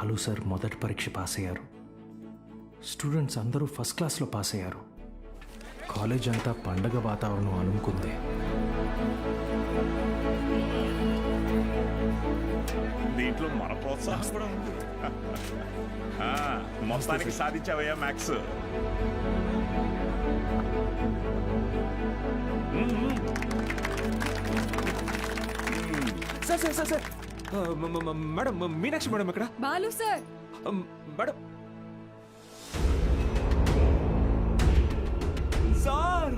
Balu sir మొదటి పరీక్ష pass అయ్యారు. స్టూడెంట్స్ అందరూ ఫస్ట్ క్లాస్లో పాస్ అయ్యారు. కాలేజ్ అంతా పండగ వాతావరణం అనుకుంది. దీంట్లో మన ప్రోత్సాహం కూడా ఉంది. ఆ, మొత్తానికి సాధించావయ్యా Max sir sir sir. Madam మ- మీనాక్షి మేడం ఇక్కడ బాలు సార్. మేడం. సార్!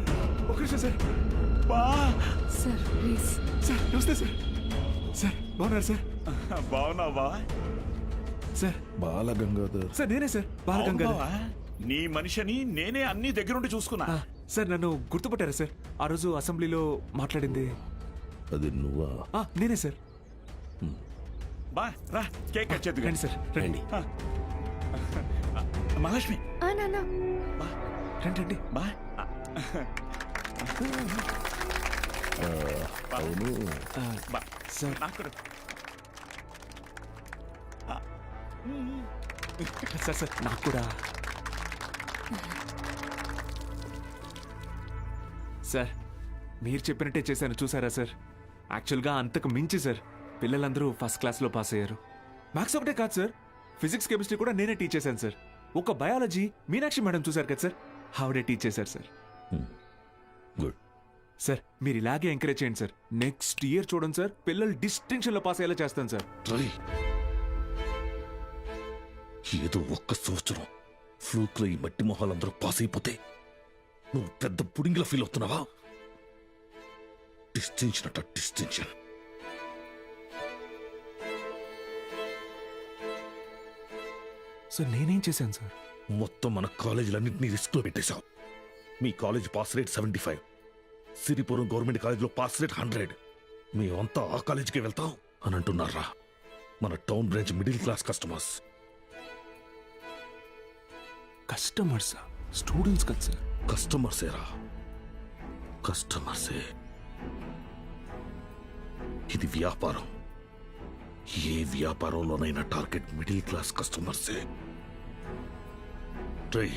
ఒక నిమిషం సార్. బా. Sir please. సార్ నమస్తే సార్. సార్ బాగున్నారు సార్? బాగున్నావా? సార్. బాలగంగాధర్. సార్ నేనే సార్. బాలగంగా బాగున్నావా? నీ మనిషిని నేనే అన్ని దగ్గరుండి చూసుకున్నా. సార్ నన్ను గుర్తుపట్టారా సార్? ఆ రోజు అసెంబ్లీలో మాట్లాడింది. అది నువ్వా? ఆ, నేనే సార్. బా రా కేక్ కట్ చేద్దుగా. రండి సార్ రండి. మహాలక్ష్మి. ఆ నాన్న. రండి రండి బా. అవును. ఆ, బా. సార్. నాకు. సార్ సార్ నాకు కూడా. సార్ మీరు చెప్పినట్టే చేశాను. చూసారా సార్? యాక్చువల్గా అంతకు మించి సార్. పిల్లలందరూ ఫస్ట్ క్లాస్లో పాస్ అయ్యారు. మ్యాథ్స్ ఒకటే కాదు సార్ ఫిజిక్స్ కెమిస్ట్రీ కూడా నేనే టీచ్ చేశాను సార్ ఒక బయాలజీ మీనాక్షి మేడం చూశారు కదా సార్ ఆవిడే టీచ్ చేశారు సార్ గుడ్ సార్ మీరు ఇలాగే ఎంకరేజ్ చేయండి సార్ నెక్స్ట్ ఇయర్ చూడండి సార్ పిల్లలు డిస్టింక్షన్లో పాస్ అయ్యేలా చేస్తాను సార్ ఏదో ఒక్క సంవత్సరం ఫ్లూక్లో ఈ మట్టి మొహాలందరూ పాస్ అయిపోతే నువ్వు పెద్ద పుడింగిలా ఫీల్ అవుతున్నావా? డిస్టింక్షన్ అట డిస్టింక్షన్ సార్ నేనేం చేశాను సార్? మొత్తం మన కాలేజీలన్నింటినీ రిస్క్లో పెట్టేశావు. మీ college pass rate seventy five. Siripuram government కాలేజీలో పాస్ రేట్ హండ్రెడ్. మేమంతా ఆ కాలేజీకి వెళ్తాం అని అంటున్నారా? మన town branch middle class customers. Customers students కదా సార్. కస్టమర్సేరా? కస్టమర్సే. ఇది వ్యాపారం. ఏ వ్యాపారంలోనైనా టార్గెట్ మిడిల్ క్లాస్ కస్టమర్సే. ట్రై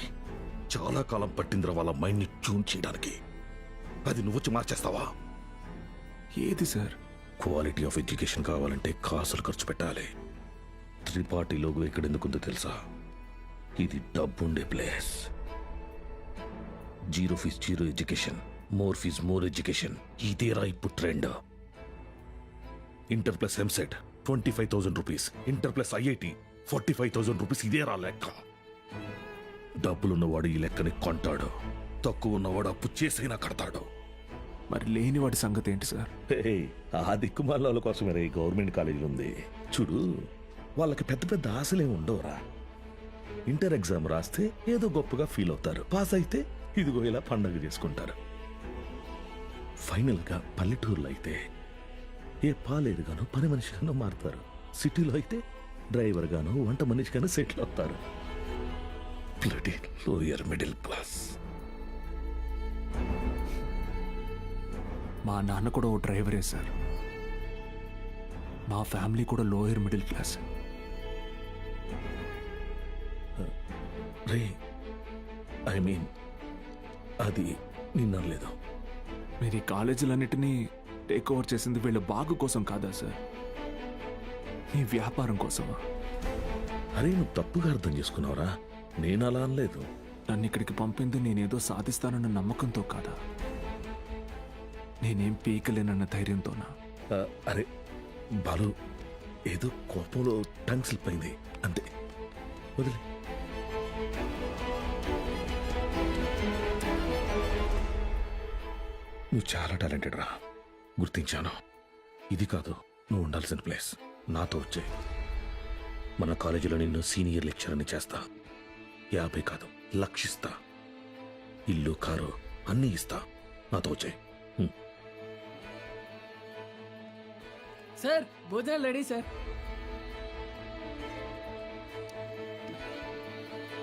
చాలా కాలం పట్టిందిరా వాళ్ళ మైండ్ని ట్యూన్ చేయడానికి. అది నువ్వు వచ్చి మార్చేస్తావా? ఏది సార్? క్వాలిటీ ఆఫ్ ఎడ్యుకేషన్ కావాలంటే కాసులు ఖర్చు పెట్టాలి. త్రిపాఠి లోగో ఇక్కడ ఎందుకుందో తెలుసా? ఇది డబ్బుండే place. Zero fees zero education more fees more education. ఇదేరా ఇప్పుడు trend. Inter plus EAMCET. Twenty five thousand rupees. Inter plus IIT forty five thousand rupees ఇదేరా లెక్క. డబ్బులున్నవాడు ఈ లెక్కని కొంటాడు. తక్కువ ఉన్నవాడు అప్పు చేసైనా కడతాడు. మరి లేని వాడి సంగతి ఏంటి సార్? హే, ఆ దిక్కుమాల కోసమే ఈ గవర్నమెంట్ కాలేజీలు ఉంది. చూడు వాళ్ళకి పెద్ద పెద్ద ఆశలేం ఉండవురా. ఇంటర్ ఎగ్జామ్ రాస్తే ఏదో గొప్పగా ఫీల్ అవుతారు. పాస్ అయితే ఇదిగో ఇలా పండగ చేసుకుంటారు. ఫైనల్గా పల్లెటూరులో అయితే ఏ పాలేరుగానో పని మనిషిగానో మారుతారు. సిటీలో అయితే డ్రైవర్ గానో వంట మనిషిగానో సెటిల్ అవుతారు. Lower middle class. మా నాన్న కూడా ఓ డ్రైవరే సార్. మా ఫ్యామిలీ కూడా లోయర్ మిడిల్ క్లాస్. రే ఐ మీన్ అది నిన్నలేదు మీరు ఈ కాలేజీలన్నిటినీ టేక్ ఓవర్ చేసింది వీళ్ళ బాగు కోసం కాదా సార్ మీ వ్యాపారం కోసమా? అరే నువ్వు తప్పుగా అర్థం చేసుకున్నావురా. నేను అలా అనలేదు. నన్ను ఇక్కడికి పంపింది నేనేదో సాధిస్తానన్న నమ్మకంతో కాదా? నేనేం పీకలేనన్న ధైర్యంతోనా? ఆ, అరే బాలు ఏదో కోపంలో టంగ్ స్లిప్ అయింది అంతే. వదిలే. నువ్వు చాలా టాలెంటెడ్ రా గుర్తించాను. ఇది కాదు నువ్వు ఉండాల్సిన ప్లేస్. నాతో వచ్చే. మన కాలేజీలో నిన్ను సీనియర్ లెక్చరర్ని చేస్తా. యాభై కాదు లక్షిస్తా. ఇల్లు కారు అన్నీ ఇస్తా. నాతో వచ్చే. సార్ భోజనాలు రెడీ సార్.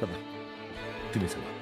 కదా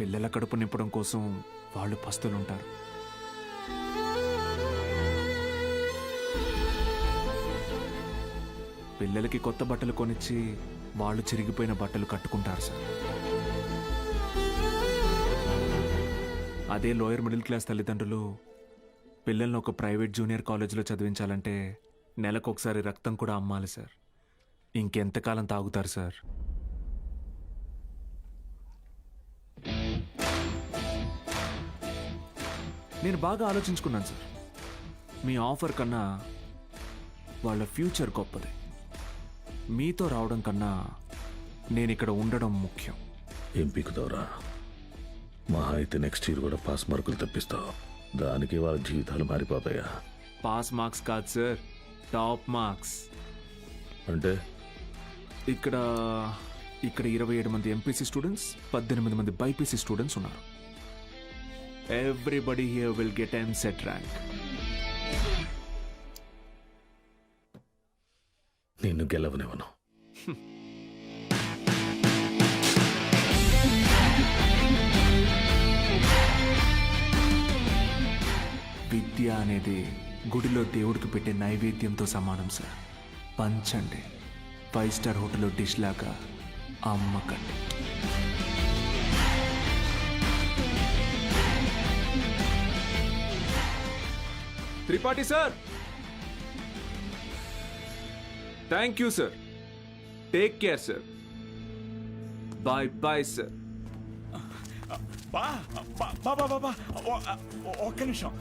పిల్లల కడుపు నింపడం కోసం వాళ్ళు పస్తులుంటారు. పిల్లలకి కొత్త బట్టలు కొనిచ్చి వాళ్ళు చిరిగిపోయిన బట్టలు కట్టుకుంటారు సార్. అదే లోయర్ మిడిల్ క్లాస్ తల్లిదండ్రులు పిల్లల్ని ఒక ప్రైవేట్ జూనియర్ కాలేజీలో చదివించాలంటే నెలకు ఒకసారి రక్తం కూడా అమ్మాలి సార్. ఇంకెంతకాలం తాగుతారు సార్? నేను బాగా ఆలోచించుకున్నాను సార్. మీ ఆఫర్ కన్నా వాళ్ళ ఫ్యూచర్ గొప్పది. మీతో రావడం కన్నా నేను ఇక్కడ ఉండడం ముఖ్యం. ఏం పీకుతావురా మహా అయితే నెక్స్ట్ ఇయర్ కూడా పాస్ మార్కులు తెప్పిస్తావు. దానికి వాళ్ళ జీవితాలు మారిపోతాయా? పాస్ మార్క్స్ కాదు సార్. టాప్ మార్క్స్ అంటే? ఇక్కడ ఇక్కడ ఇరవై ఏడు మంది ఎంపీసీ స్టూడెంట్స్ పద్దెనిమిది మంది బైపీసీ స్టూడెంట్స్ ఉన్నారు. Everybody here will get EAMCET rank నిన్ను గెలవనివ్వను. విద్య అనేది గుడిలో దేవుడికి పెట్టే నైవేద్యంతో సమానం సార్. పంచండి. ఫైవ్ స్టార్ హోటల్లో డిష్ లాగా అమ్మకండి Tripathi sir thank you sir take care sir bye bye sir బా బా బా బా బా బా ఓ- ఓ- ఒక్క నిమిషం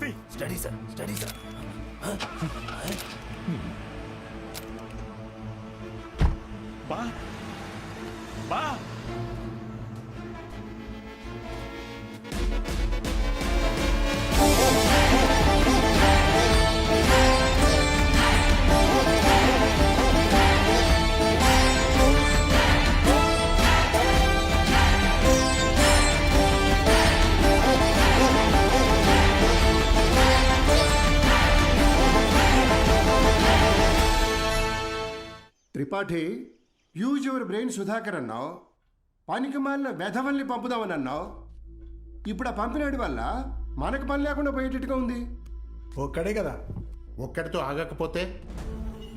తీ. స్టడీ సార్ స్టడీ సార్ బా బా Tripathi use your brain Sudhakar అన్నావు పనికి మాలిన వెధవల్ని పంపుదామని అన్నావు. ఇప్పుడు ఆ పంపినాడి వల్ల మనకు పని లేకుండా పోయేటట్టుగా ఉంది. ఒక్కడే కదా. ఒక్కడితో ఆగకపోతే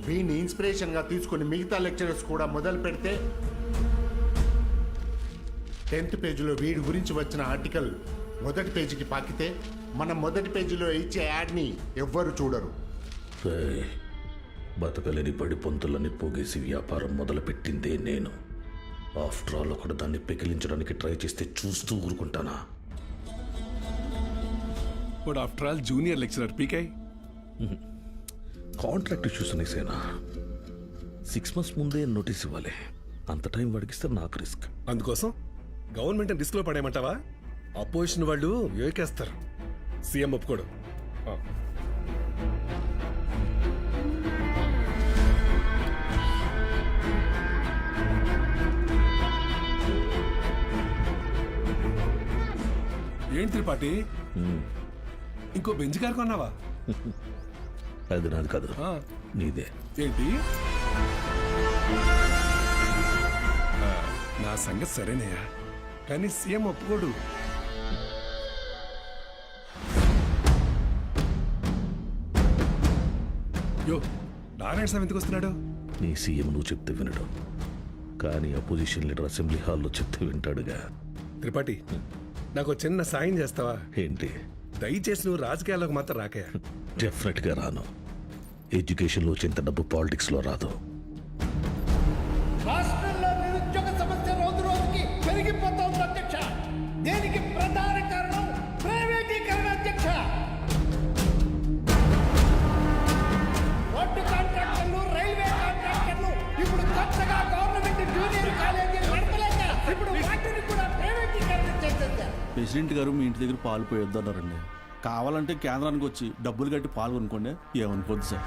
వీడిని ఇన్స్పిరేషన్గా తీసుకుని మిగతా లెక్చరర్స్ కూడా మొదలు పెడితే టెన్త్ పేజీలో వీడి గురించి వచ్చిన ఆర్టికల్ మొదటి పేజీకి పాకితే మనం మొదటి పేజీలో ఇచ్చే యాడ్ని ఎవ్వరు చూడరు. బతకలేని పడి పొంతులని పోగేసి వ్యాపారం మొదలుపెట్టిందే నేను. ఆఫ్టర్ ఆల్ ఒకడు దాన్ని పెకిలించడానికి ట్రై చేస్తే చూస్తూ ఊరుకుంటానా? But after all junior lecturer PK contract issues అనేసేనా సిక్స్ మంత్స్ ముందే నోటీస్ ఇవ్వాలి. అంత టైం వాడికిస్తే నాకు రిస్క్ అందుకోసం గవర్నమెంట్ రిస్క్లో పడేయమంటావా? అపోజిషన్ వాళ్ళు యోకేస్తారు సీఎం ఒప్పుకోడు. ఏంటి త్రిపాఠి? ఇంకో బెంచ్ కారు కొన్నావా? అది నాది కాదు. ఆ. నీదే. ఏంటి? నా సంగతి సరేనయ్యా కానీ సీఎం ఒప్పుకోడు. యో నారాయణ స్వామి ఎందుకు వస్తున్నాడు? నీ సీఎం నువ్వు చెప్తే వినడు. కానీ అపోజిషన్ లీడర్ అసెంబ్లీ హాల్లో చెప్తే వింటాడుగా. త్రిపాఠి నాకు చిన్న సాయం చేస్తావా? ఏంటి? దయచేసి నువ్వు రాజకీయాల్లోకి మాత్రం రాకయ్యా. డెఫినెట్గా రాను. ఎడ్యుకేషన్లో వచ్చేంత డబ్బు పాలిటిక్స్లో రాదు. ప్రెసిడెంట్ గారు మీ ఇంటి దగ్గర పాలు పోయొద్దన్నారండి. కావాలంటే కేంద్రానికి వచ్చి డబ్బులు కట్టి పాలు కొనుక్కోండి. ఏమనుకోద్దు సార్.